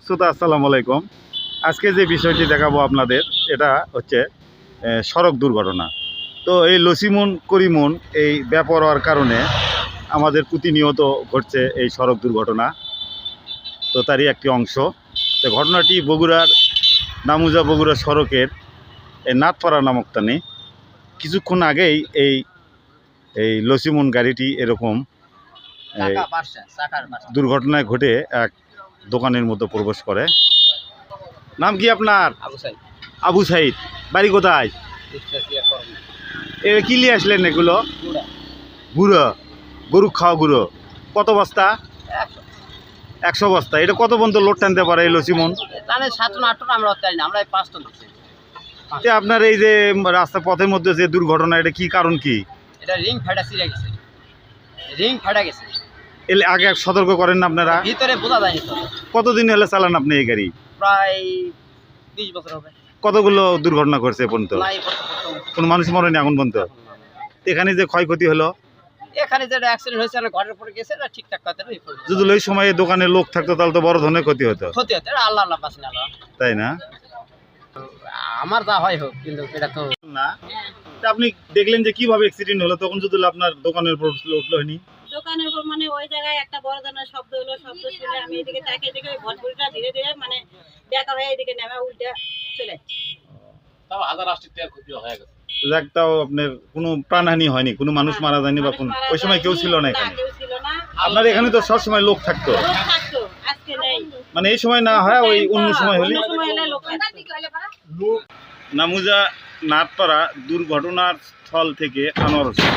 শ্রোতা আসসালামু আলাইকুম। আজকে যে বিষয়টি দেখাবো আপনাদের এটা হচ্ছে সড়ক দুর্ঘটনা। তো এই লসিমুন করিমুন এই ব্যাপার হওয়ার কারণে আমাদের প্রতিনিয়ত ঘটছে এই সড়ক দুর্ঘটনা। তো তারই একটি অংশ। তো ঘটনাটি বগুড়ার নামুজা বগুড়া সড়কের এই নাথপাড়া নামক স্থানে কিছুক্ষণ আগেই এই এই লসিমুন গাড়িটি এরকম দুর্ঘটনায় ঘটে এক দোকানের মধ্যে প্রবেশ করে। নাম কি আপনার? আবু সাইদ। বাড়ি কোথায়? এ কি নিয়ে আসলেন এগুলো? গুঁড়ো। গরু খাওয়া গুঁড়ো। কত বস্তা? একশো। বস্তা। এটা কত পর্যন্ত লোড টানতে পারে এই লসিমন তাহলে সাত আট টন আমরা তাই না আমরা পাঁচ টন যে আপনার এই যে রাস্তা পথের মধ্যে যে দুর্ঘটনা এটা কি কারণ কি? এটা রিং ফাটা ছিঁড়ে গেছে। রিং ফাটা গেছে। এর আগে সতর্ক করেন না আপনারা? ভিতরে বোঝা যায়নি তো। কতদিন হলে চালান আপনি এই গাড়ি? প্রায় বিশ বছর হবে। কতগুলো দুর্ঘটনা করছে পর্যন্ত। কোনো মানুষ মরেনি এখন পর্যন্ত? এখানে যে ক্ষয়ক্ষতি হলো? এখানে যেটা অ্যাক্সিডেন্ট হয়েছে আমার ঘরের পরে গেছে এটা ঠিকঠাক কথা এই পর্যন্ত। যদি ওই সময় দোকানে লোক থাকতো তাহলে তো বড় ধরনের ক্ষতি হতো। ক্ষতি হতে আল্লাহ আল্লাহ পাচ্ছেন আল্লাহ। তাই না? আমার যা হয় হোক কিন্তু এটা তো না। তা আপনি দেখলেন যে কীভাবে অ্যাক্সিডেন্ট হলো? তখন যদি আপনার দোকানের উপর উঠল হয়নি দোকানের উপর মানে ওই জায়গায় একটা বড় ধরনের শব্দ হলো শব্দ শুনে আমি এদিকে তাকিয়ে দেখে ওই ভটভুটিটা ধীরে ধীরে মানে দেখা হয়ে এদিকে নেমে উল্টে চলে তাও হাজার রাষ্ট্রের টাকা ক্ষতি হয়ে গেছে। যাক তাও আপনার কোনো প্রাণহানি হয়নি কোনো মানুষ মারা যায়নি বা কোনো ওই সময় কেউ ছিল না এখানে। কেউ ছিল না। আপনার এখানে তো সব সময় লোক থাকতো। লোক থাকতো আজকে নেই। মানে এই সময় না হয় ওই অন্য সময় হলে অন্য সময় হলে লোক থাকতো। নামুজা নাথপাড়া দুর্ঘটনার স্থল থেকে আনোয়ার হোসেন।